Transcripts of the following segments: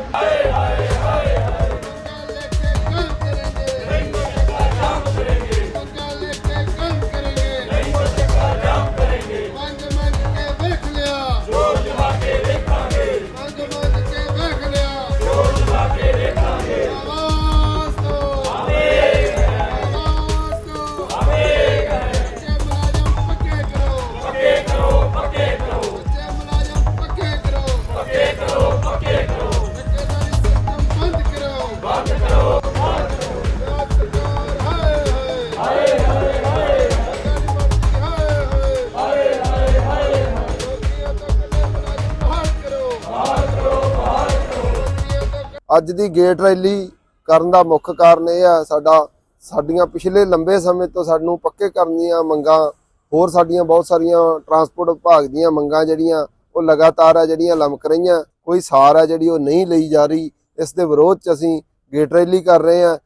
Hey. ਅੱਜ ਦੀ gate rally ਕਰਨ ਦਾ ਮੁੱਖ ਕਾਰਨ ਇਹ ਆ, ਸਾਡਾ, ਸਾਡੀਆਂ ਪਿਛਲੇ ਲੰਬੇ ਸਮੇਂ ਤੋਂ ਸਾਨੂੰ ਪੱਕੇ ਕਰਨ ਦੀਆਂ ਮੰਗਾਂ, ਹੋਰ ਸਾਡੀਆਂ ਬਹੁਤ ਸਾਰੀਆਂ ਟਰਾਂਸਪੋਰਟ ਵਿਭਾਗ ਦੀਆਂ ਮੰਗਾਂ ਜਿਹੜੀਆਂ, ਉਹ ਲਗਾਤਾਰ ਆ, ਜਿਹੜੀਆਂ ਲਮਕ ਰਹੀਆਂ, ਕੋਈ ਸਾਰ ਆ ਜਿਹੜੀ ਉਹ ਨਹੀਂ ਲਈ ਜਾ ਰਹੀ। ਇਸ ਦੇ ਵਿਰੋਧ 'ਚ ਅਸੀਂ ਗੇਟ ਰੈਲੀ ਕਰ ਰਹੇ ਆ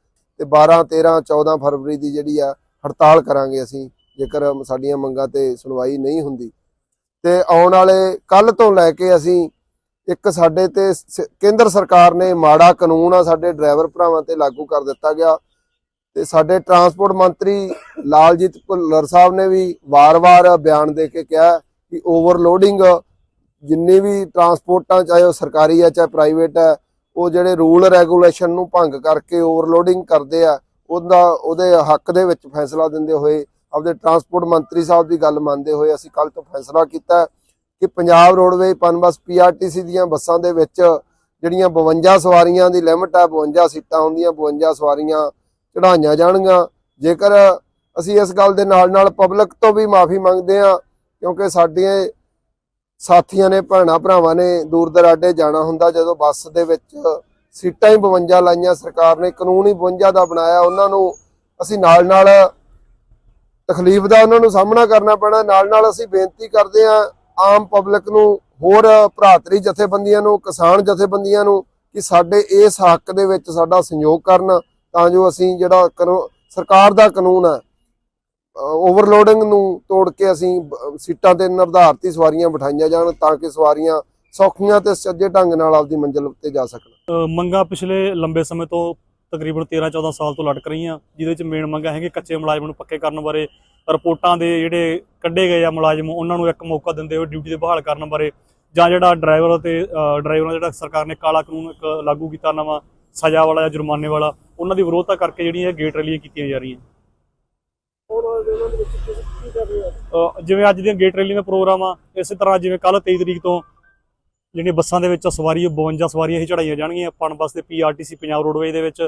ਤੇ 12 13 14 ਫਰਵਰੀ ਦੀ ਜਿਹੜੀ ਆ, ਹੜਤਾਲ ਕਰਾਂਗੇ ਅਸੀਂ, ਜੇਕਰ ਸਾਡੀਆਂ ਮੰਗਾਂ ਤੇ ਸੁਣਵਾਈ ਨਹੀਂ ਹੁੰਦੀ। ਤੇ ਆਉਣ ਵਾਲੇ ਕੱਲ ਤੋਂ ਲੈ ਕੇ ਅਸੀਂ ਇੱਕ ਸਾਡੇ ਤੇ ਸ- ਕੇਂਦਰ ਸਰਕਾਰ ਨੇ ਮਾੜਾ ਕਾਨੂੰਨ ਆ, ਸਾਡੇ ਡਰਾਈਵਰ ਭਰਾਵਾਂ ਤੇ ਲਾਗੂ ਕਰ ਦਿੱਤਾ ਗਿਆ। ਤੇ ਸਾਡੇ ਟਰਾਂਸਪੋਰਟ ਮੰਤਰੀ ਲਾਲਜੀਤ ਭੁੱਲਰ ਸਾਹਿਬ ਨੇ ਵੀ ਵਾਰ-ਵਾਰ ਬਿਆਨ ਦੇ ਕੇ ਕਿਹਾ ਕਿ ਓਵਰਲੋਡਿੰਗ ਜਿੰਨੀ ਵੀ ਟਰਾਂਸਪੋਰਟਾਂ, ਚਾਹੇ ਉਹ ਸਰਕਾਰੀ ਆ, ਚਾਹੇ ਪ੍ਰਾਈਵੇਟ ਹੈ ਉਹ ਜਿਹੜੇ ਰੂਲ ਰੈਗੂਲੇਸ਼ਨ ਨੂੰ ਭੰਗ ਕਰਕੇ ਓਵਰਲੋਡਿੰਗ ਕਰਦੇ ਆ, ਉਹਦਾ, ਉਹਦੇ ਹੱਕ ਦੇ ਵਿੱਚ ਫੈਸਲਾ ਦਿੰਦੇ ਹੋਏ, ਆਪਦੇ ਟਰਾਂਸਪੋਰਟ ਮੰਤਰੀ ਸਾਹਿਬ ਦੀ ਗੱਲ ਮੰਨਦੇ ਹੋਏ ਅਸੀਂ ਕੱਲ ਤੋਂ ਫੈਸਲਾ ਕੀਤਾ। ਕਿ ਪੰਜਾਬ ਰੋਡਵੇਜ਼ ਪਨਬਸ ਪੀਆਰਟੀਸੀ ਦੀਆਂ ਬੱਸਾਂ ਦੇ ਵਿੱਚ ਜਿਹੜੀਆਂ 52 ਸਵਾਰੀਆਂ ਦੀ ਲਿਮਟ ਹੈ 52 ਸੀਟਾਂ ਹੁੰਦੀਆਂ 52 ਸਵਾਰੀਆਂ ਚੜਾਈਆਂ ਜਾਣਗੀਆਂ। ਜੇਕਰ ਅਸੀਂ ਇਸ ਗੱਲ ਦੇ ਨਾਲ ਨਾਲ ਪਬਲਿਕ ਤੋਂ ਵੀ ਮਾਫੀ ਮੰਗਦੇ ਹਾਂ, ਕਿਉਂਕਿ ਸਾਡੇ ਸਾਥੀਆਂ ਨੇ, ਭੈਣਾਂ ਭਰਾਵਾਂ ਨੇ ਦੂਰ ਦਰਾਡੇ ਜਾਣਾ ਹੁੰਦਾ, ਜਦੋਂ ਬੱਸ ਦੇ ਵਿੱਚ ਸੀਟਾਂ ਹੀ 52 ਲਾਈਆਂ, ਸਰਕਾਰ ਨੇ ਕਾਨੂੰਨ ਹੀ 52 ਦਾ ਬਣਾਇਆ, ਉਹਨਾਂ ਨੂੰ ਅਸੀਂ ਨਾਲ ਨਾਲ ਤਕਲੀਫ ਦਾ ਉਹਨਾਂ ਨੂੰ ਸਾਹਮਣਾ ਕਰਨਾ ਪੈਣਾ ਨਾਲ ਨਾਲ ਅਸੀਂ ਬੇਨਤੀ ਕਰਦੇ ਹਾਂ ਆਮ ਪਬਲਿਕ ਨੂੰ ਹੋਰ ਭਰਾਤਰੀ ਜਥੇਬੰਦੀਆਂ ਨੂੰ ਕਿਸਾਨ ਜਥੇਬੰਦੀਆਂ ਨੂੰ ਕਿ ਸਾਡੇ ਇਸ ਹੱਕ ਦੇ ਵਿੱਚ ਸਾਡਾ ਸਹਿਯੋਗ ਕਰਨ ਤਾਂ ਜੋ ਅਸੀਂ ਜਿਹੜਾ ਸਰਕਾਰ ਦਾ ਕਾਨੂੰਨ ਹੈ ਓਵਰਲੋਡਿੰਗ ਨੂੰ ਤੋੜ ਕੇ ਅਸੀਂ ਸੀਟਾਂ ਤੇ ਨਿਰਧਾਰਤੀ ਸਵਾਰੀਆਂ ਬਿਠਾਈਆਂ ਜਾਣ ਤਾਂ ਕਿ ਸਵਾਰੀਆਂ ਸੌਖੀਆਂ ਤੇ ਸੱਜੇ ਢੰਗ ਨਾਲ ਆਪਦੀ ਮੰਜ਼ਿਲ ਉੱਤੇ ਜਾ ਸਕਣ। ਅ, ਮੰਗਾਂ ਪਿਛਲੇ ਲੰਬੇ ਸਮੇਂ ਤੋਂ ਤਕਰੀਬਨ 13-14 ਸਾਲ ਤੋਂ ਲਟਕ ਰਹੀਆਂ ਜਿਹਦੇ ਵਿੱਚ ਮੇਨ ਮੰਗਾਂ ਹੈਗੇ ਕੱਚੇ ਮੁਲਾਜ਼ਮ ਨੂੰ ਪੱਕੇ ਕਰਨ ਬਾਰੇ ਰਿਪੋਰਟਾਂ ਦੇ ਜਿਹੜੇ ਕੱਢੇ ਗਏ ਆ ਮੁਲਾਜ਼ਮ ਉਹਨਾਂ ਨੂੰ ਇੱਕ ਮੌਕਾ ਦਿੰਦੇ ਹੋਏ ਡਿਊਟੀ ਤੇ ਬਹਾਲ ਕਰਨ ਬਾਰੇ ਜਾਂ ਜਿਹੜਾ ਡਰਾਈਵਰ ਤੇ ਅ, ਡਰਾਈਵਰਾਂ ਜਿਹੜਾ ਸਰਕਾਰ ਨੇ ਕਾਲਾ ਕਾਨੂੰਨ ਇੱਕ ਲਾਗੂ ਕੀਤਾ ਨਵਾਂ ਸਜ਼ਾ ਵਾਲਾ ਜਾਂ ਜੁਰਮਾਨੇ ਵਾਲਾ ਉਹਨਾਂ ਦੀ ਵਿਰੋਧਤਾ ਕਰਕੇ ਜਿਹੜੀਆਂ ਗੇਟ ਰੈਲੀਆਂ ਕੀਤੀਆਂ ਜਾ ਰਹੀਆਂ। ਜਿਵੇਂ ਅੱਜ ਦੀਆਂ ਗੇਟ ਰੈਲੀ ਦਾ ਪ੍ਰੋਗਰਾਮ ਆ ਇਸੇ ਤਰ੍ਹਾਂ ਜਿਵੇਂ ਕੱਲ 23 ਤਰੀਕ ਤੋਂ ਜਿਹੜੀਆਂ ਬੱਸਾਂ ਦੇ ਵਿੱਚ ਸਵਾਰੀ 52 ਸਵਾਰੀਆਂ ਹੀ ਚੜਾਈਆਂ ਜਾਣਗੀਆਂ। ਪਣ ਬੱਸ ਦੇ ਪੀਆਰਟੀਸੀ ਪੰਜਾਬ ਰੋਡਵੇਜ਼ ਦੇ ਵਿੱਚ